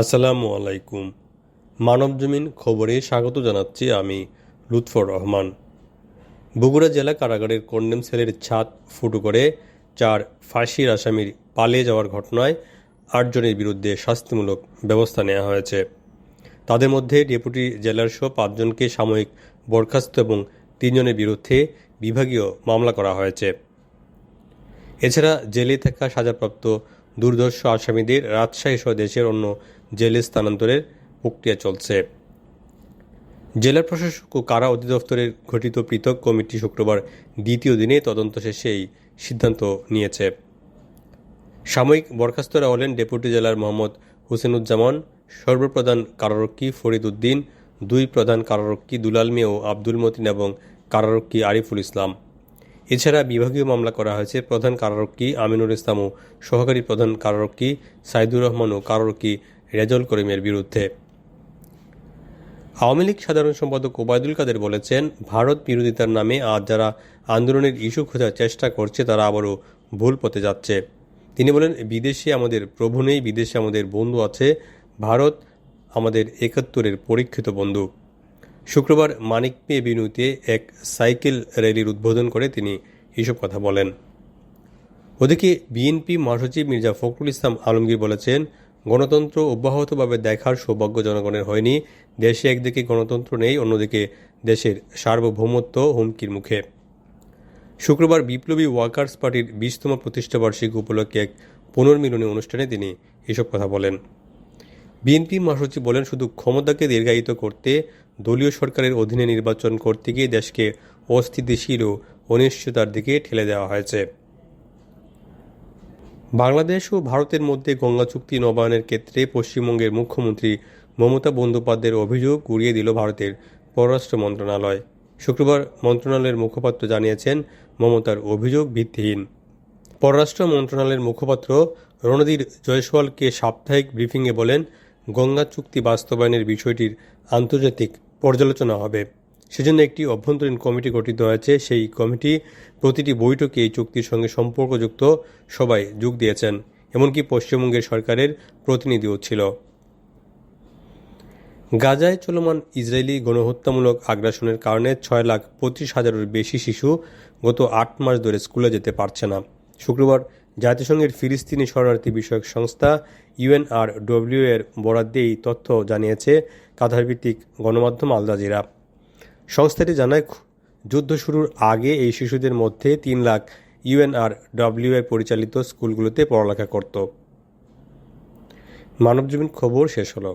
আসসালামু আলাইকুম। মানবজমিন খবরে স্বাগত জানাচ্ছি আমি লুৎফর রহমান। বগুড়া জেলা কারাগারের কন্ডেম সেলের ছাদ ফুটো করে চার ফাঁসির আসামির পালিয়ে যাওয়ার ঘটনায় আটজনের বিরুদ্ধে শাস্তিমূলক ব্যবস্থা নেওয়া হয়েছে। তাদের মধ্যে ডেপুটি জেলার সহ পাঁচজনকে সাময়িক বরখাস্ত এবং তিনজনের বিরুদ্ধে বিভাগীয় মামলা করা হয়েছে। এছাড়া জেলে থাকা সাজাপ্রাপ্ত দুর্ধর্ষ আসামিদের রাজশাহী সহ দেশের অন্য জেলে স্থানান্তরের প্রক্রিয়া চলছে। জেলা প্রশাসক ও কারা অধিদপ্তরের গঠিত পৃথক কমিটি শুক্রবার দ্বিতীয় দিনে তদন্ত শেষে এই সিদ্ধান্ত নিয়েছে। সাময়িক বরখাস্তরা হলেন ডেপুটি জেলার মোহাম্মদ হুসেনুজ্জামান, সর্বপ্রধান কারারক্ষী ফরিদ উদ্দিন, দুই প্রধান কারারক্ষী দুলাল মিয়া ও আব্দুল মতিন এবং কারারক্ষী আরিফুল ইসলাম। এছাড়া বিভাগীয় মামলা করা হয়েছে প্রধান কারারক্ষী আমিনুল ইসলাম ও সহকারী প্রধান কারারক্ষী সাইদুর রহমান ও কারারক্ষী রেজল করিমের বিরুদ্ধে। আওয়ামী লীগ সাধারণ সম্পাদক ওবায়দুল কাদের বলেছেন, ভারত বিরোধিতার নামে আজ যারা আন্দোলনের ইস্যু খোঁজার চেষ্টা করছে, তারা আবারও ভুল পথে যাচ্ছে। তিনি বলেন, বিদেশে আমাদের প্রভু নেই, বিদেশে আমাদের বন্ধু আছে। ভারত আমাদের একাত্তরের পরীক্ষিত বন্ধু। শুক্রবার মানিক পে বিনুতে এক সাইকেল র্যালির উদ্বোধন করে তিনি এসব কথা বলেন। ওদিকে বিএনপি মহাসচিব মির্জা ফখরুল ইসলাম আলমগীর বলেছেন, গণতন্ত্র অব্যাহতভাবে দেখার সৌভাগ্য জনগণের হয়নি। দেশে একদিকে গণতন্ত্র নেই, অন্যদিকে দেশের সার্বভৌমত্ব হুমকির মুখে। শুক্রবার বিপ্লবী ওয়ার্কার্স পার্টির বিশতম প্রতিষ্ঠাবার্ষিকী উপলক্ষে এক পুনর্মিলনী অনুষ্ঠানে তিনি এসব কথা বলেন। বিএনপি মহাসচিব বলেন, শুধু ক্ষমতাকে দীর্ঘায়িত করতে দলীয় সরকারের অধীনে নির্বাচন করতে গিয়ে দেশকে অস্থিতিশীল ও অনিশ্চয়তার দিকে ঠেলে দেওয়া হয়েছে। বাংলাদেশ ও ভারতের মধ্যে গঙ্গা চুক্তি নবায়নের ক্ষেত্রে পশ্চিমবঙ্গের মুখ্যমন্ত্রী মমতা বন্দ্যোপাধ্যায়ের অভিযোগ উড়িয়ে দিল ভারতের পররাষ্ট্র মন্ত্রণালয়। শুক্রবার মন্ত্রণালয়ের মুখপাত্র জানিয়েছেন, মমতার অভিযোগ ভিত্তিহীন। পররাষ্ট্র মন্ত্রণালয়ের মুখপাত্র রণধীর জয়সওয়ালকে সাপ্তাহিক ব্রিফিংয়ে বলেন, গঙ্গা চুক্তি বাস্তবায়নের বিষয়টির আন্তর্জাতিক পর্যালোচনা হবে। সেজন্য একটি অভ্যন্তরীণ কমিটি গঠিত হয়েছে। সেই কমিটি প্রতিটি বৈঠকে এই চুক্তির সঙ্গে সম্পর্কযুক্ত সবাই যোগ দিয়েছেন, এমনকি পশ্চিমবঙ্গের সরকারের প্রতিনিধিও ছিল। গাজায় চলমান ইসরায়েলি গণহত্যামূলক আগ্রাসনের কারণে ছয় লাখ পঁচিশ হাজারের বেশি শিশু গত আট মাস ধরে স্কুলে যেতে পারছে না। শুক্রবার জাতিসংঘের ফিলিস্তিনি শরণার্থী বিষয়ক সংস্থা ইউএনআরডব্লিউ এর বরাদ্দে এই তথ্য জানিয়েছে কাতারভিত্তিক গণমাধ্যম আল জাজিরা। সংস্থাটি জানায়, যুদ্ধ শুরুর আগে এই শিশুদের মধ্যে তিন লাখ ইউএনআরডব্লিউ এর পরিচালিত স্কুলগুলোতে পড়ালেখা করত। মানবজীবন খবর শেষ হলো।